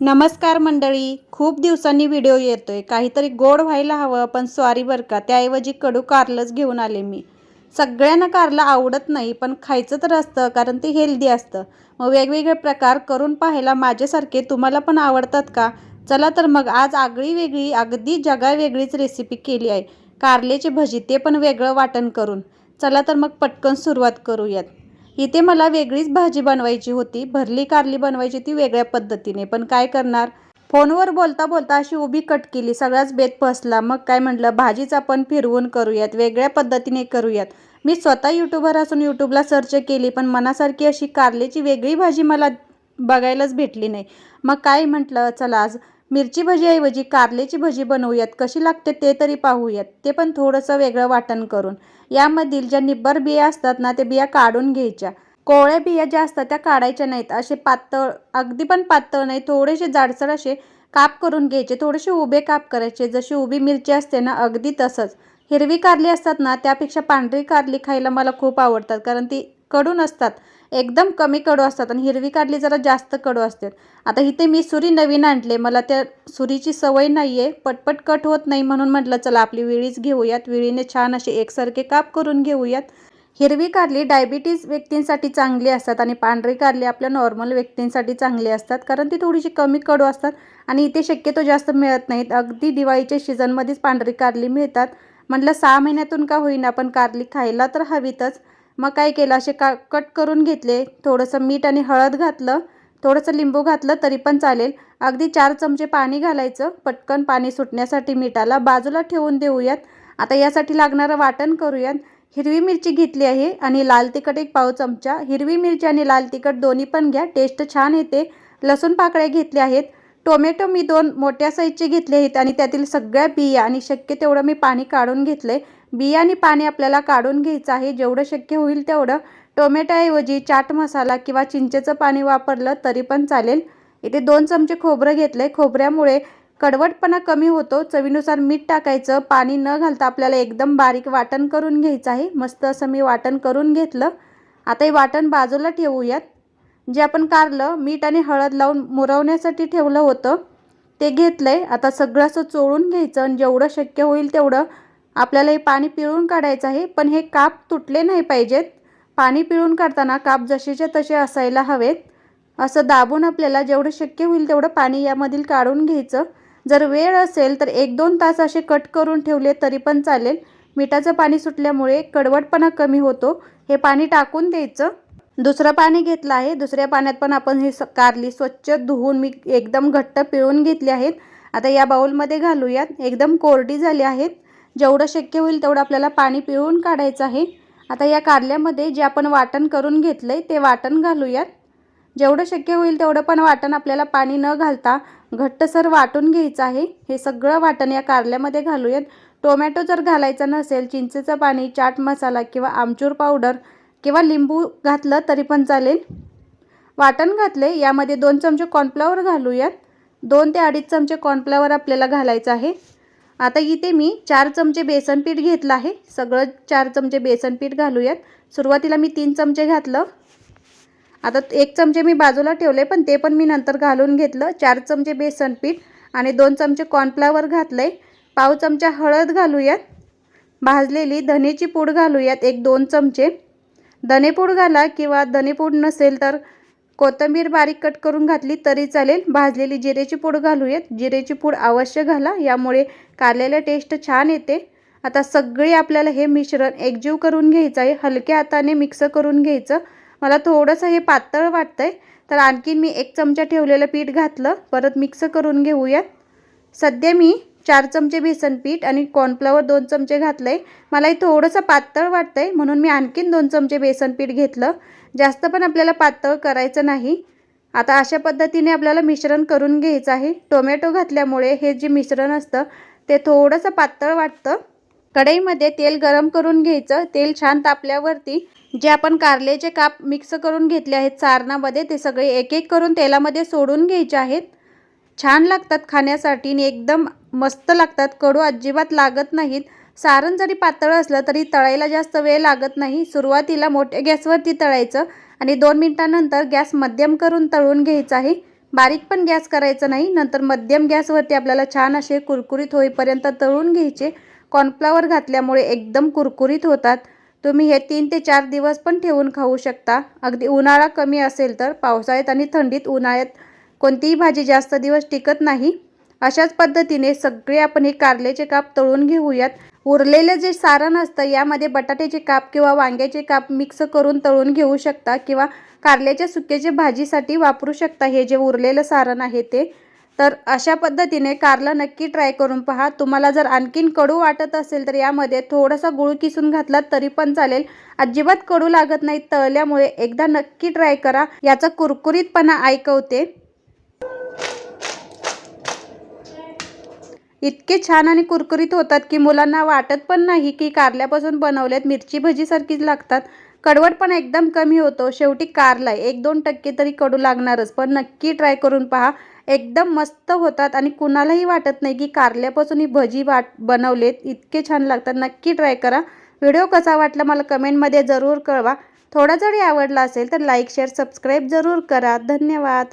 नमस्कार मंडळी. खूप दिवसांनी व्हिडिओ येतोय. काहीतरी गोड व्हायला हवं पण सॉरी बरं का. त्याऐवजी कडू कारलंच घेऊन आले मी. सगळ्यांना कारलं आवडत नाही पण खायचं तर असतं कारण ते हेल्दी असतं. मग वेगवेगळे प्रकार करून पाहायला माझ्यासारखे तुम्हाला पण आवडतात का? चला तर मग आज आगळी वेगळी अगदी जगावेगळीच रेसिपी केली आहे. कारलेचे भजी ते पण वेगळं वाटण करून. चला तर मग पटकन सुरुवात करूयात. इथे मला वेगळीच भाजी बनवायची होती. भरली कारली बनवायची ती वेगळ्या पद्धतीने. पण काय करणार? फोनवर बोलता बोलता अशी उभी कट केली. सगळाच बेत फसला. मग काय म्हटलं? भाजीच आपण फिरवून करूयात. वेगळ्या पद्धतीने करूयात. मी स्वतः यूट्यूबर असून यूट्यूबला सर्च केली पण मनासारखी अशी कारलेची वेगळी भाजी मला बघायलाच भेटली नाही. मग काय म्हटलं? चला आज मिरची भजीऐवजी कारल्याची भजी बनवूयात. कशी लागते ते तरी पाहूयात. ते पण थोडंसं वेगळं वाटण करून. यामधील ज्या निब्बर बिया असतात ना त्या बिया काढून घ्यायच्या. कोवळ्या बिया ज्या असतात त्या काढायच्या नाहीत. असे पातळ अगदी पण पातळ नाही थोडेसे जाडसर असे काप करून घ्यायचे. थोडेसे उभे काप करायचे. जशी उभी मिरची असते ना अगदी तसंच. हिरवी कारली असतात ना त्यापेक्षा पांढरी कारली खायला मला खूप आवडतात. कारण ती कडू नसतात. एकदम कमी कडू असतात आणि हिरवी काढली जरा जास्त कडू असतात आता इथे मी सुरी नवीन आणले. मला त्या सुरीची सवय नाही आहे पटपट कट होत नाही म्हणून म्हटलं चला आपली विळीच घेऊयात. विळीने छान असे एकसारखे काप करून घेऊयात. हिरवी कारली डायबिटीज व्यक्तींसाठी चांगली असतात आणि पांढरी कारली आपल्या नॉर्मल व्यक्तींसाठी चांगली असतात कारण ती थोडीशी कमी कडू असतात आणि इथे शक्यतो जास्त मिळत नाहीत. अगदी दिवाळीच्या सीझनमध्येच पांढरी कारली मिळतात. म्हटलं सहा महिन्यातून का होईना पण कारली खायला तर हवीतच. मग काय केलं? असे का कट करून घेतले. थोडंसं मीठ आणि हळद घातलं. थोडंसं लिंबू घातलं तरी पण चालेल. अगदी चार चमचे पाणी घालायचं. पटकन पाणी सुटण्यासाठी मिठाला बाजूला ठेवून देऊयात. आता यासाठी लागणारं वाटण करूयात. हिरवी मिरची घेतली आहे आणि लाल तिखट एक पाव चमचा. हिरवी मिरची आणि लाल तिखट दोन्ही पण घ्या. टेस्ट छान येते. लसूण पाकळ्या घेतल्या आहेत. टोमॅटो मी दोन मोठ्या साईजचे घेतले आहेत आणि त्यातील सगळ्या बिया आणि शक्य तेवढं मी पाणी काढून घेतलं आहे बियाणे पाणी आपल्याला काढून घ्यायचं आहे. जेवढं शक्य होईल तेवढं टोमॅटोऐवजी चाट मसाला किंवा चिंचेचं पाणी वापरलं तरी पण चालेल. इथे दोन चमचे खोबरं घेतलं आहे खोबऱ्यामुळे कडवटपणा कमी होतो. चवीनुसार मीठ टाकायचं. पाणी न घालता आपल्याला एकदम बारीक वाटण करून घ्यायचं आहे. मस्त असं मी वाटण करून घेतलं. आता हे वाटण बाजूला ठेवूयात. जे आपण कारलं मीठ आणि हळद लावून मुरवण्यासाठी ठेवलं होतं ते घेतलं आहे आता सगळं असं चोळून घ्यायचं आणि जेवढं शक्य होईल तेवढं आपल्याला हे पाणी पिळून काढायचं आहे पण हे काप तुटले नाही पाहिजेत. पाणी पिळून काढताना काप जसेच्या तसे असायला हवेत. असं दाबून आपल्याला जेवढं शक्य होईल तेवढं पाणी यामधील काढून घ्यायचं. जर वेळ असेल तर एक दोन तास असे कट करून ठेवले तरी पण चालेल. मिठाचं पाणी सुटल्यामुळे कडवटपणा कमी होतो. हे पाणी टाकून द्यायचं. दुसरं पाणी घेतलं आहे. दुसऱ्या पाण्यात पण आपण हे स कारली स्वच्छ धुवून मी एकदम घट्ट पिळून घेतली आहेत. आता या बाऊलमध्ये घालूयात. एकदम कोरडी झाली आहेत. जेवढं शक्य होईल तेवढं आपल्याला पाणी पिळून काढायचं आहे. आता या कारल्यामध्ये जे आपण वाटण करून घेतलं आहे ते वाटण घालूयात. जेवढं शक्य होईल तेवढं पण वाटण आपल्याला पाणी न घालता घट्टसर वाटून घ्यायचं आहे. हे सगळं वाटण या कारल्यामध्ये घालूयात. टोमॅटो जर घालायचा नसेल चिंचेचं पाणी चाट मसाला किंवा आमचूर पावडर किंवा लिंबू घातलं तरी पण चालेल. वाटण घातले यामध्ये दोन चमचे कॉर्नफ्लॉवर घालूयात. दोन ते अडीच चमचे कॉर्नफ्लॉवर आपल्याला घालायचं आहे. आता इथे मी चार चमचे बेसन पीठ घेतलं आहे. सगळं चार चमचे बेसन पीठ घालूयात. सुरुवातीला मी तीन चमचे घातलं. आता एक चमचे मी बाजूला ठेवले पण ते पण मी नंतर घालून घेतलं. चार चमचे बेसन पीठ आणि दोन चमचे कॉर्नफ्लावर घातलं. आहे पाव चमचा हळद घालूयात. भाजलेली धनेची पूड घालूयात एक दोन चमचे. धनेपूड घाला किंवा धनेपूड नसेल तर कोथिंबीर बारीक कट करून घातली तरी चालेल. भाजलेली जिरेची पूड घालूयात. जिरेची पूड अवश्य घाला. यामुळे कारल्याला टेस्ट छान येते. आता सगळी आपल्याला हे मिश्रण एकजीव करून घ्यायचं आहे. हलक्या हाताने मिक्स करून घ्यायचं. मला थोडंसं हे पातळ वाटतं आहे तर आणखीन मी एक चमचा ठेवलेलं पीठ घातलं. परत मिक्स करून घेऊयात. सध्या मी चार चमचे बेसन पीठ आणि कॉर्नफ्लॉवर दोन चमचे घातलं. आहे मला हे थोडंसं पातळ वाटतं आहे म्हणून मी आणखीन दोन चमचे बेसन पीठ घेतलं. जास्त पण आपल्याला पातळ करायचं नाही. आता अशा पद्धतीने आपल्याला मिश्रण करून घ्यायचं आहे. टोमॅटो घातल्यामुळे हे जे मिश्रण असतं ते थोडंसं पातळ वाटतं. कढईमध्ये तेल गरम करून घ्यायचं. तेल छान तापल्यावरती जे आपण कारलेचे काप मिक्स करून घेतले आहेत सारणामध्ये ते सगळे एक एक करून तेलामध्ये सोडून घ्यायचे आहेत. छान लागतात खाण्यासाठी आणि एकदम मस्त लागतात. कडू अजिबात लागत नाहीत. सारण जरी पातळ असलं तरी तळायला जास्त वेळ लागत नाही. सुरुवातीला मोठ्या गॅसवरती तळायचं आणि दोन मिनटानंतर गॅस मध्यम करून तळून घ्यायचं आहे. बारीक पण गॅस करायचा नाही. नंतर मध्यम गॅसवरती आपल्याला छान असे कुरकुरीत होईपर्यंत तळून घ्यायचे. कॉर्नफ्लावर घातल्यामुळे एकदम कुरकुरीत होतात. तुम्ही हे तीन ते चार दिवस पण ठेवून खाऊ शकता. अगदी उन्हाळा कमी असेल तर पावसाळ्यात आणि थंडीत उन्हाळ्यात कोणतीही भाजी जास्त दिवस टिकत नाही. अशाच पद्धतीने सगळे आपण हे कारल्याचे काप तळून घेऊयात. उरलेलं जे सारण असतं यामध्ये बटाट्याचे काप किंवा वांग्याचे काप मिक्स करून तळून घेऊ शकता किंवा कारल्याच्या सुक्याच्या भाजीसाठी वापरू शकता हे जे उरलेलं सारण आहे ते. तर अशा पद्धतीने कारलं नक्की ट्राय करून पहा. तुम्हाला जर आणखीन कडू वाटत असेल तर यामध्ये थोडासा गुळ किसून घातलात तरी पण चालेल. अजिबात कडू लागत नाही तळल्यामुळे एकदा नक्की ट्राय करा. याचा कुरकुरीतपणा ऐकवते. इतके छान आणि कुरकुरीत होतात की मुलांना वाटत पण नाही की कारल्यापासून बनवल्यात मिरची भजीसारखीच लागतात. कडवट पण एकदम कमी होतो. शेवटी कारला आहे एक दोन टक्के तरी कडू लागणारच. पण नक्की ट्राय करून पहा. एकदम मस्त होतात आणि कुणालाही वाटत नाही की कारल्यापासून ही भजी वाट बनवलेत. इतके छान लागतात. नक्की ट्राय करा. व्हिडिओ कसा वाटला मला कमेंटमध्ये जरूर कळवा. थोडा जरी आवडला असेल तर लाईक शेअर सबस्क्राईब जरूर करा. धन्यवाद.